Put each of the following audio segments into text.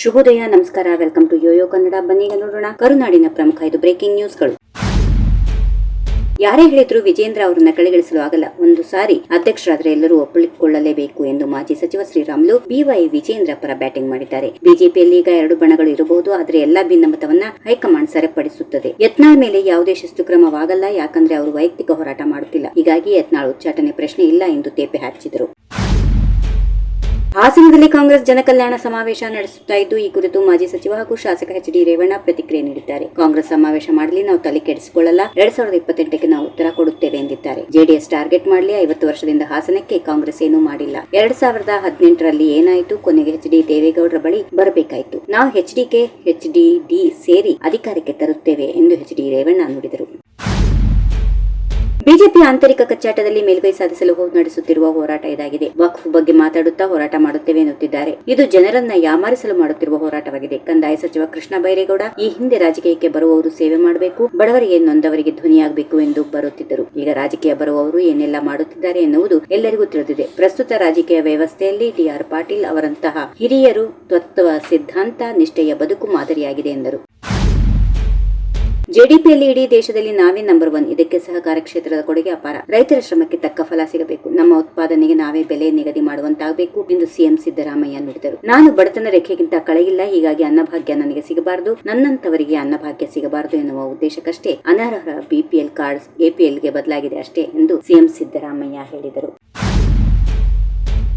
ಶುಭೋದಯ, ನಮಸ್ಕಾರ welcome to Yoyo Kannada ಬನ್ನಿ ನೋಡೋಣ ಕರುನಾಡಿನ ಪ್ರಮುಖ ಐದು ಬ್ರೇಕಿಂಗ್ ನ್ಯೂಸ್ಗಳು ಯಾರೇ ಹೇಳಿದ್ರು ವಿಜೇಂದ್ರ ಅವರನ್ನ ಕೆಳಗಿಳಿಸಲು ಆಗಲ್ಲ. ಒಂದು ಸಾರಿ ಅಧ್ಯಕ್ಷರಾದ್ರೆ ಎಲ್ಲರೂ ಒಪ್ಪಿಕೊಳ್ಳಲೇಬೇಕು ಎಂದು ಮಾಜಿ ಸಚಿವ ಶ್ರೀರಾಮುಲು ಬಿವೈ ವಿಜೇಂದ್ರ ಪರ ಬ್ಯಾಟಿಂಗ್ ಮಾಡಿದ್ದಾರೆ. ಬಿಜೆಪಿಯಲ್ಲಿ ಈಗ ಎರಡು ಬಣಗಳು ಇರಬಹುದು, ಆದರೆ ಎಲ್ಲಾ ಭಿನ್ನಮತವನ್ನ ಹೈಕಮಾಂಡ್ ಸರಿಪಡಿಸುತ್ತದೆ. ಯತ್ನಾಳ್ ಮೇಲೆ ಯಾವುದೇ ಶಿಸ್ತು ಕ್ರಮವಾಗಲ್ಲ, ಯಾಕಂದ್ರೆ ಅವರು ವೈಯಕ್ತಿಕ ಹೋರಾಟ ಮಾಡುತ್ತಿಲ್ಲ. ಹೀಗಾಗಿ ಯತ್ನಾಳ್ ಉಚ್ಚಾಟನೆ ಪ್ರಶ್ನೆ ಇಲ್ಲ ಎಂದು ತೇಪೆ ಹಚ್ಚಿದರು ಹಾಸನದಲ್ಲಿ ಕಾಂಗ್ರೆಸ್ ಜನಕಲ್ಯಾಣ ಸಮಾವೇಶ ನಡೆಸುತ್ತಾ ಇದ್ದು, ಈ ಕುರಿತು ಮಾಜಿ ಸಚಿವ ಹಾಗೂ ಶಾಸಕ ಎಚ್ ಡಿ ರೇವಣ್ಣ ಪ್ರತಿಕ್ರಿಯೆ ನೀಡಿದ್ದಾರೆ. ಕಾಂಗ್ರೆಸ್ ಸಮಾವೇಶ ಮಾಡಲಿ, ನಾವು ತಲೆ ಕೆಡಿಸಿಕೊಳ್ಳಲ್ಲ. ಎರಡ್ ಸಾವಿರದ ಇಪ್ಪತ್ತೆಂಟಕ್ಕೆ ನಾವು ಉತ್ತರ ಕೊಡುತ್ತೇವೆ ಎಂದಿದ್ದಾರೆ. ಜೆಡಿಎಸ್ ಟಾರ್ಗೆಟ್ ಮಾಡಲಿ, ಐವತ್ತು ವರ್ಷದಿಂದ ಹಾಸನಕ್ಕೆ ಕಾಂಗ್ರೆಸ್ ಏನೂ ಮಾಡಿಲ್ಲ. ಎರಡ್ ಸಾವಿರದ ಹದಿನೆಂಟರಲ್ಲಿ ಏನಾಯಿತು? ಕೊನೆಗೆ ಎಚ್ ಡಿ ದೇವೇಗೌಡರ ಬಳಿ ಬರಬೇಕಾಯಿತು. ನಾವು H DK H D D ಸೇರಿ ಅಧಿಕಾರಕ್ಕೆ ತರುತ್ತೇವೆ ಎಂದು ಎಚ್ ಡಿ ರೇವಣ್ಣ ನುಡಿದರು. ಬಿಜೆಪಿ ಆಂತರಿಕ ಕಚ್ಚಾಟದಲ್ಲಿ ಮೇಲ್ಗೈ ಸಾಧಿಸಲು ನಡೆಸುತ್ತಿರುವ ಹೋರಾಟ ಇದಾಗಿದೆ. ವಕ್ಫ್ ಬಗ್ಗೆ ಮಾತಾಡುತ್ತಾ ಹೋರಾಟ ಮಾಡುತ್ತೇವೆ ಎನ್ನುತ್ತಿದ್ದಾರೆ. ಇದು ಜನರನ್ನ ಯಾಮಾರಿಸಲು ಮಾಡುತ್ತಿರುವ ಹೋರಾಟವಾಗಿದೆ. ಕಂದಾಯ ಸಚಿವ ಕೃಷ್ಣ ಬೈರೇಗೌಡ, ಈ ಹಿಂದೆ ರಾಜಕೀಯಕ್ಕೆ ಬರುವವರು ಸೇವೆ ಮಾಡಬೇಕು, ಬಡವರಿಗೆ ನೊಂದವರಿಗೆ ಧ್ವನಿಯಾಗಬೇಕು ಎಂದು ಬರುತ್ತಿದ್ದರು. ಈಗ ರಾಜಕೀಯ ಬರುವವರು ಏನೆಲ್ಲ ಮಾಡುತ್ತಿದ್ದಾರೆ ಎನ್ನುವುದು ಎಲ್ಲರಿಗೂ ತಿಳಿದಿದೆ. ಪ್ರಸ್ತುತ ರಾಜಕೀಯ ವ್ಯವಸ್ಥೆಯಲ್ಲಿ ಟಿಆರ್ ಪಾಟೀಲ್ ಅವರಂತಹ ಹಿರಿಯರು ತತ್ವ, ಸಿದ್ಧಾಂತ, ನಿಷ್ಠೆಯ ಬದುಕು ಮಾದರಿಯಾಗಿದೆ ಎಂದರು. ಜೆಡಿಪಿಯಲ್ಲಿ ಇಡೀ ದೇಶದಲ್ಲಿ ನಾವೇ ನಂಬರ್ ಒನ್ ಇದಕ್ಕೆ ಸಹಕಾರ ಕ್ಷೇತ್ರದ ಕೊಡುಗೆ ಅಪಾರ. ರೈತರ ಶ್ರಮಕ್ಕೆ ತಕ್ಕ ಫಲ ಸಿಗಬೇಕು. ನಮ್ಮ ಉತ್ಪಾದನೆಗೆ ನಾವೇ ಬೆಲೆ ನಿಗದಿ ಮಾಡುವಂತಾಗಬೇಕು ಎಂದು ಸಿಎಂ ಸಿದ್ದರಾಮಯ್ಯ ನುಡಿದರು. ನಾನು ಬಡತನ ರೇಖೆಗಿಂತ ಕಳೆಯಿಲ್ಲ. ಹೀಗಾಗಿ ಅನ್ನಭಾಗ್ಯ ನನಗೆ ಸಿಗಬಾರದು. ನನ್ನಂತವರಿಗೆ ಅನ್ನಭಾಗ್ಯ ಸಿಗಬಾರದು ಎನ್ನುವ ಉದ್ದೇಶಕ್ಕಷ್ಟೇ ಅನರ್ಹ ಬಿಪಿಎಲ್ ಕಾರ್ಡ್ ಎಪಿಎಲ್ಗೆ ಬದಲಾಗಿದೆ ಅಷ್ಟೇ ಎಂದು ಸಿಎಂ ಸಿದ್ದರಾಮಯ್ಯ ಹೇಳಿದರು.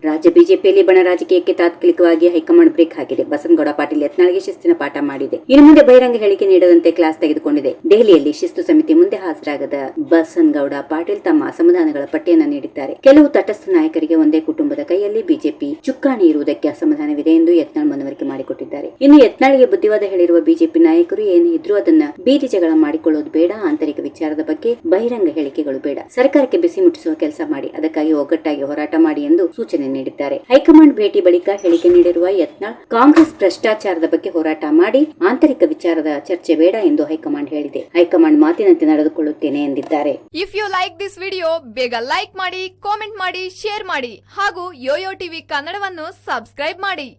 ರಾಜ್ಯ ಬಿಜೆಪಿಯಲ್ಲಿ ಬಣ ರಾಜಕೀಯಕ್ಕೆ ತಾತ್ಕಾಲಿಕವಾಗಿ ಹೈಕಮಾಂಡ್ ಬ್ರೇಕ್ ಹಾಕಿದೆ. ಬಸನಗೌಡ ಪಾಟೀಲ್ ಯತ್ನಾಳಿಗೆ ಶಿಸ್ತಿನ ಪಾಠ ಮಾಡಿದೆ. ಇನ್ನು ಮುಂದೆ ಬಹಿರಂಗ ಹೇಳಿಕೆ ನೀಡದಂತೆ ಕ್ಲಾಸ್ ತೆಗೆದುಕೊಂಡಿದೆ. ದೆಹಲಿಯಲ್ಲಿ ಶಿಸ್ತು ಸಮಿತಿ ಮುಂದೆ ಹಾಜರಾಗದ ಬಸನಗೌಡ ಪಾಟೀಲ್ ತಮ್ಮ ಅಸಮಾಧಾನಗಳ ಪಟ್ಟಿಯನ್ನು ನೀಡಿದ್ದಾರೆ. ಕೆಲವು ತಟಸ್ಥ ನಾಯಕರಿಗೆ ಒಂದೇ ಕುಟುಂಬದ ಕೈಯಲ್ಲಿ ಬಿಜೆಪಿ ಚುಕ್ಕಾಣಿ ಇರುವುದಕ್ಕೆ ಅಸಮಾಧಾನವಿದೆ ಎಂದು ಯತ್ನಾಳ್ ಮನವರಿಕೆ ಮಾಡಿಕೊಟ್ಟಿದ್ದಾರೆ. ಇನ್ನು ಯತ್ನಾಳಿಗೆ ಬುದ್ಧಿವಾದ ಹೇಳಿರುವ ಬಿಜೆಪಿ ನಾಯಕರು ಏನು ಇದ್ರೂ ಅದನ್ನ ಬೀದಿ ಜಗಳ ಮಾಡಿಕೊಳ್ಳೋದು ಬೇಡ, ಆಂತರಿಕ ವಿಚಾರದ ಬಗ್ಗೆ ಬಹಿರಂಗ ಹೇಳಿಕೆಗಳು ಬೇಡ. ಸರ್ಕಾರಕ್ಕೆ ಬಿಸಿ ಮುಟ್ಟಿಸುವ ಕೆಲಸ ಮಾಡಿ, ಅದಕ್ಕಾಗಿ ಒಗ್ಗಟ್ಟಾಗಿ ಹೋರಾಟ ಮಾಡಿ ಎಂದು ಸೂಚನೆ ನೀಡಿದ್ದಾರೆ. ಹೈಕಮಾಂಡ್ ಭೇಟಿ ಬಳಿಕ ಹೇಳಿಕೆ ನೀಡಿರುವ ಯತ್ನಾಳ್ ಕಾಂಗ್ರೆಸ್ ಭ್ರಷ್ಟಾಚಾರದ ಬಗ್ಗೆ ಹೋರಾಟ ಮಾಡಿ ಆಂತರಿಕ ವಿಚಾರದ ಚರ್ಚೆ ಬೇಡ ಎಂದು ಹೈಕಮಾಂಡ್ ಹೇಳಿದೆ. ಹೈಕಮಾಂಡ್ ಮಾತಿನಂತೆ ನಡೆದುಕೊಳ್ಳುತ್ತೇನೆ ಎಂದಿದ್ದಾರೆ. If you like this video ಬೇಗ ಲೈಕ್ ಮಾಡಿ ಕಾಮೆಂಟ್ ಮಾಡಿ ಶೇರ್ ಮಾಡಿ ಹಾಗೂ ಯೋಯೋ ಟಿವಿ ಕನ್ನಡವನ್ನು ಸಬ್ಸ್ಕ್ರೈಬ್ ಮಾಡಿ.